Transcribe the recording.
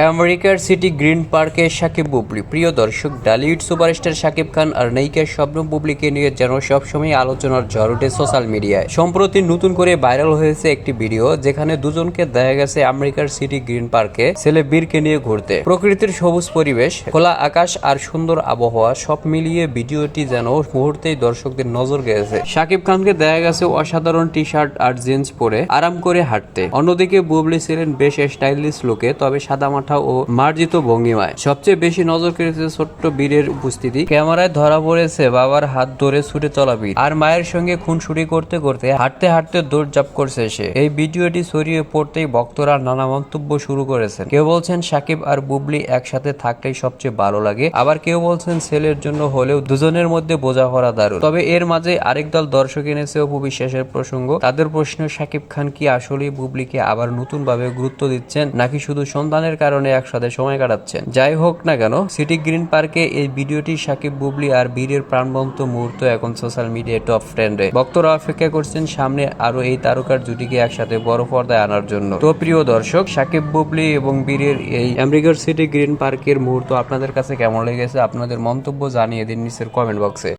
আমেরিকার city green পার্কে সাকিব বুবলি। প্রিয় দর্শক, ডালিউড সুপারস্টার সাকিব খান আর নায়িকা শবনম বুবলিকে নিয়ে যেন সবসময় আলোচনার ঝড় ওঠে সোশ্যাল মিডিয়ায়। সম্প্রতি নতুন করে ভাইরাল হয়েছে একটি ভিডিও যেখানে দুজনকে দেখা গেছে আমেরিকার সিটি গ্রিন পার্কে ছেলে বীরকে নিয়ে ঘুরতে। প্রকৃতির সবুজ পরিবেশ, খোলা আকাশ আর সুন্দর আবহাওয়া সব মিলিয়ে ভিডিওটি যেন মুহূর্তেই দর্শকদের নজর গেছে সাকিব খানকে দেখা গেছে অসাধারণ টি শার্ট আর জিন্স পরে আরাম করে হাঁটতে। অন্যদিকে বুবলি ছিলেন বেশ স্টাইলিশ লুকে, তবে সাদামাঠা ও মার্জিত ভঙ্গিমায়। সবচেয়ে বেশি নজর কেড়েছে ছোট্ট বীরের উপস্থিতি। ক্যামেরায় ধরা পড়েছে বাবার হাত ধরে ছুটে চলা বীর। আর মায়ের সঙ্গে খুনসুরি করতে করতে হাঁটতে হাঁটতে দৌড়ঝাঁপ করছে সে। এই ভিডিওটি ছড়িয়ে পড়তেই ভক্তরা নানা মন্তব্য শুরু করেছেন। কেউ বলছেন সাকিব আর বুবলি একসাথে থাকলেই সবচেয়ে ভালো লাগে। আবার কেউ বলছেন ছেলের জন্য হলেও দুজনের মধ্যে বোঝাপড়া দারুণ। তবে এর মাঝে আরেক দল দর্শক এনেছে অপু বিশ্বাসের প্রসঙ্গ। তাদের প্রশ্ন, সাকিব খান কি আসলেই বুবলিকে আবার নতুন ভাবে গুরুত্ব দিচ্ছেন নাকি শুধু সন্তানের কারণে একসাথে সময় কাটাচ্ছেন। যাই হোক না কেন, সিটি গ্রিন পার্কে এই ভিডিওটি সাকিব বুবলি আর বীরের প্রাণবন্ত মুহূর্ত এখন সোশ্যাল মিডিয়ায় টপ ট্রেন্ডে। ভক্তরা অপেক্ষা করছেন সামনে আরও এই তারকার জুটিকে একসাথে বড় পর্দায় আনার জন্য। তো প্রিয় দর্শক, সাকিব বুবলি এবং বীরের এই আমেরিকার সিটি গ্রিন পার্কের মুহূর্ত আপনাদের কাছে কেমন লেগেছে? আপনাদের মন্তব্য জানিয়ে দিন নিচের কমেন্ট বক্সে